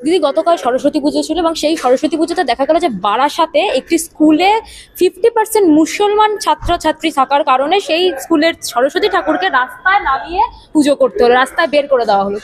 দিদি গতকাল সরস্বতী পুজো ছিল এবং সেই সরস্বতী পুজোতে দেখা গেল যে বারাসাতে একটি স্কুলে ফিফটি পার্সেন্ট মুসলমান ছাত্রছাত্রী থাকার কারণে সেই স্কুলের সরস্বতী ঠাকুরকে রাস্তায় নামিয়ে পুজো করতে হলো, রাস্তায় বের করে দেওয়া হলো?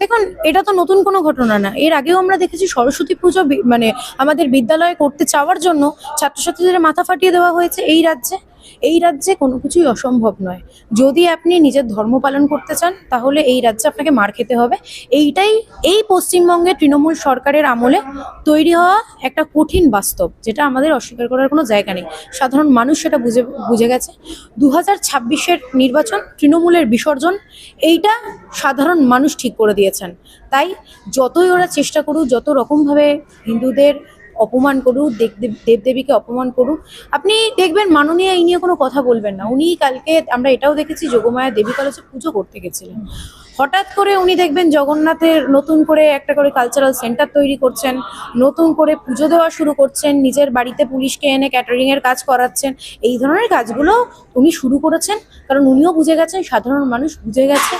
দেখুন, এটা তো নতুন কোনো ঘটনা না। এর আগেও আমরা দেখেছি সরস্বতী পুজো মানে আমাদের বিদ্যালয়ে করতে চাওয়ার জন্য ছাত্রছাত্রীদের মাথা ফাটিয়ে দেওয়া হয়েছে এই রাজ্যে। এই রাজ্যে কোনো কিছুই অসম্ভব নয়। যদি আপনি নিজের ধর্ম পালন করতে চান, তাহলে এই রাজ্যে আপনাকে মার খেতে হবে। এইটাই, এই পশ্চিমবঙ্গের তৃণমূল সরকারের আমলে তৈরি হওয়া একটা কঠিন বাস্তব, যেটা আমাদের অস্বীকার করার কোনো জায়গা নেই। সাধারণ মানুষ সেটা বুঝে বুঝে গেছে। দু হাজার নির্বাচন, তৃণমূলের বিসর্জন, এইটা সাধারণ মানুষ ঠিক করে দিয়েছেন। তাই যতই ওরা চেষ্টা করুক, যত রকমভাবে হিন্দুদের অপমান করুক, দেব, দেব- দেবদেবীকে অপমান করুক। আপনি দেখবেন মাননীয় এই নিয়ে কোনো কথা বলবেন না। উনি কালকে আমরা এটাও দেখেছি, যোগমায়া দেবী কলেজে পুজো করতে গেছিলেন। হঠাৎ করে উনি দেখবেন জগন্নাথের নতুন করে একটা করে কালচারাল সেন্টার তৈরি করছেন, নতুন করে পুজো দেওয়া শুরু করছেন, নিজের বাড়িতে পুলিশকে এনে ক্যাটারিং এর কাজ করাচ্ছেন। এই ধরনের কাজগুলো উনি শুরু করেছেন, কারণ উনিও বুঝে গেছেন, সাধারণ মানুষ বুঝে গেছে।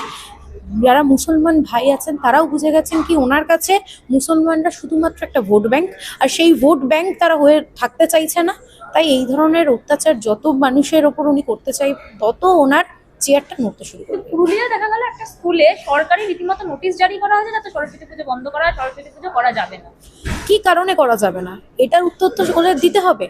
যারা মুসলমান ভাই আছেন তারাও বুঝে গেছেন কি ওনার কাছে মুসলমানরা শুধুমাত্র একটা ভোট ব্যাংক আর সেই ভোট ব্যাংক তারা হয়ে থাকতে চাইছে না। তাই এই ধরনের অত্যাচার যত মানুষের ওপর উনি করতে চাই তত ওনার চেয়ারটা নড়তে শুরু করবে। পুরুলিয়া দেখা গেল একটা স্কুলে সরকারি রীতিমতো নোটিশ জারি করা হয়েছে যাতে সরস্বতী পুজো বন্ধ করা হয় সরস্বতী পুজো করা যাবে না। কি কারণে করা যাবে না? এটার উত্তর তো ওদের দিতে হবে।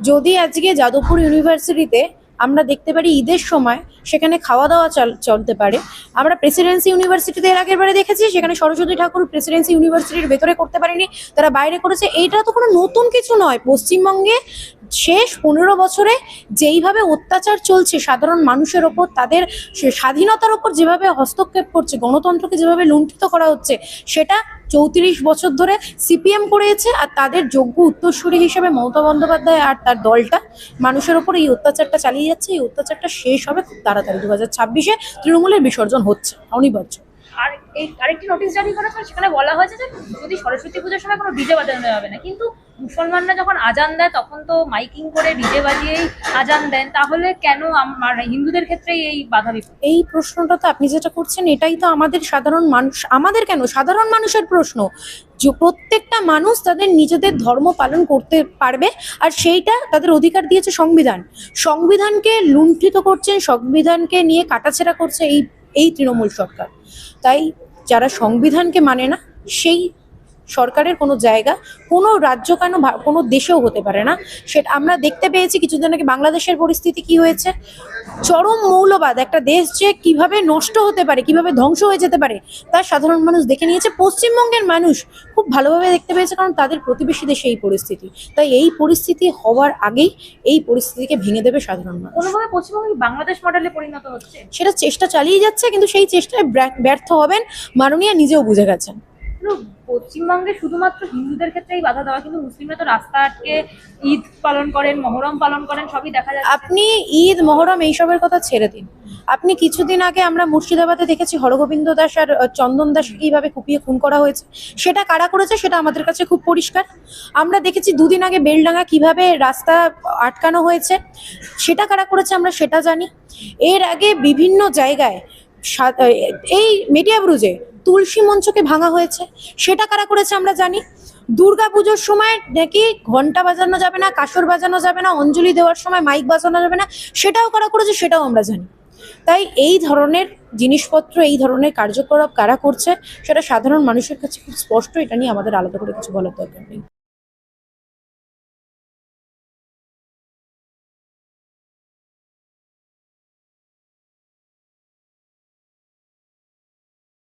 যদি আজকে যাদবপুর ইউনিভার্সিটিতে আমরা দেখতে পারি ঈদের সময় সেখানে খাওয়া দাওয়া চল- চলতে পারে। আমরা প্রেসিডেন্সি ইউনিভার্সিটিতে এর আগের বারে দেখেছি, সেখানে সরস্বতী ঠাকুর প্রেসিডেন্সি ইউনিভার্সিটির ভেতরে করতে পারেনি, তারা বাইরে করেছে। এইটা তো কোনো নতুন কিছু নয়। পশ্চিমবঙ্গে শেষ পনেরো বছরে যেইভাবে অত্যাচার চলছে সাধারণ মানুষের ওপর, তাদের স্বাধীনতার ওপর যেভাবে হস্তক্ষেপ করছে, গণতন্ত্রকে যেভাবে লুণ্ঠিত করা হচ্ছে, সেটা চৌত্রিশ বছর ধরে সিপিএম করেছে আর তাদের যোগ্য উত্তরসূরি হিসেবে মমতা বন্দ্যোপাধ্যায় আর তার দলটা। মানুষের ওপর এই অত্যাচারটা চালিয়ে যাচ্ছে, এই অত্যাচারটা শেষ হবে খুব তাড়াতাড়ি। দু হাজার ছাব্বিশে তৃণমূলের বিসর্জন হচ্ছে, অনিবার্য। আর এই আরেকটি নোটিশ জারি করা হয়েছে সেখানে বলা হয়েছে যে যদি সরস্বতী পুজোর সময় কোনো ডিজে বাজানো যাবে না। কিন্তু মুসলমানরা যখন আজান দেয়, তখন তো মাইকিং করে ডিজে বাজিয়েই আজান দেন। তাহলে কেন আমার হিন্দুদের ক্ষেত্রেই এই বাধা এই প্রশ্নটা তো আপনি যেটা করছেন, এটাই তো আমাদের সাধারণ মানুষ, আমাদের কেন? সাধারণ মানুষের প্রশ্ন। যে প্রত্যেকটা মানুষ তাদের নিজেদের ধর্ম পালন করতে পারবে, আর সেইটা তাদের অধিকার দিয়েছে সংবিধান। সংবিধানকে লুণ্ঠিত করছেন, সংবিধানকে নিয়ে কাটাছেড়া করছে এই এই তৃণমূল সরকার। তাই যারা সংবিধানকে মানে না সেই সরকারের কোনো জায়গা কোনো রাজ্য কেন কোনো দেশেও হতে পারে না। সেটা আমরা দেখতে পেয়েছি কিছুদিন আগে বাংলাদেশের পরিস্থিতি কি হয়েছে। চরম মৌলবাদ একটা দেশ যে কীভাবে নষ্ট হতে পারে কীভাবে ধ্বংস হয়ে যেতে পারে তা সাধারণ মানুষ দেখে নিয়েছে। পশ্চিমবঙ্গের মানুষ খুব ভালোভাবে দেখতে পেয়েছে কারণ তাদের প্রতিবেশী দেশে এই পরিস্থিতি। তাই এই পরিস্থিতি হওয়ার আগেই এই পরিস্থিতিকে ভেঙে দেবে সাধারণ মানুষ। কোনোভাবে পশ্চিমবঙ্গ বাংলাদেশ মডেলে পরিণত হচ্ছে? সেটা চেষ্টা চালিয়ে যাচ্ছে কিন্তু সেই চেষ্টায় ব্যর্থ হবেন মাননীয় নিজেও বুঝে গেছেন। পশ্চিমবঙ্গে শুধুমাত্র হিন্দুদের ক্ষেত্রেই বাধা দেওয়া, কিন্তু মুসলিমরা তো রাস্তা আটকে ঈদ পালন করেন, মহরম পালন করেন, সবই দেখা যায় আপনি ঈদ, মহরম এইসবের কথা ছেড়ে দিন। আপনি কিছুদিন আগে আমরা মুর্শিদাবাদে দেখেছি হরগোবিন্দ দাস আর চন্দন দাস কীভাবে কুপিয়ে খুন করা হয়েছে। সেটা কারা করেছে সেটা আমাদের কাছে খুব পরিষ্কার। আমরা দেখেছি দুদিন আগে বেলডাঙ্গা কীভাবে রাস্তা আটকানো হয়েছে। সেটা কারা করেছে আমরা সেটা জানি। এর আগে বিভিন্ন জায়গায় এই মিডিয়া ব্রুজে তুলসী মঞ্চকে ভাঙা হয়েছে। সেটা কারা করেছে আমরা জানি। দুর্গা পুজোর সময় নাকি ঘণ্টা বাজানো যাবে না, কাসর বাজানো যাবে না, অঞ্জলি দেওয়ার সময় মাইক বাজানো যাবে না, সেটাও কারা করেছে সেটাও আমরা জানি। তাই এই ধরনের জিনিসপত্র, এই ধরনের কার্যকলাপ কারা করছে, সেটা সাধারণ মানুষের কাছে খুব স্পষ্ট, এটা নিয়ে আমাদের আলাদা করে কিছু বলার দরকার নেই।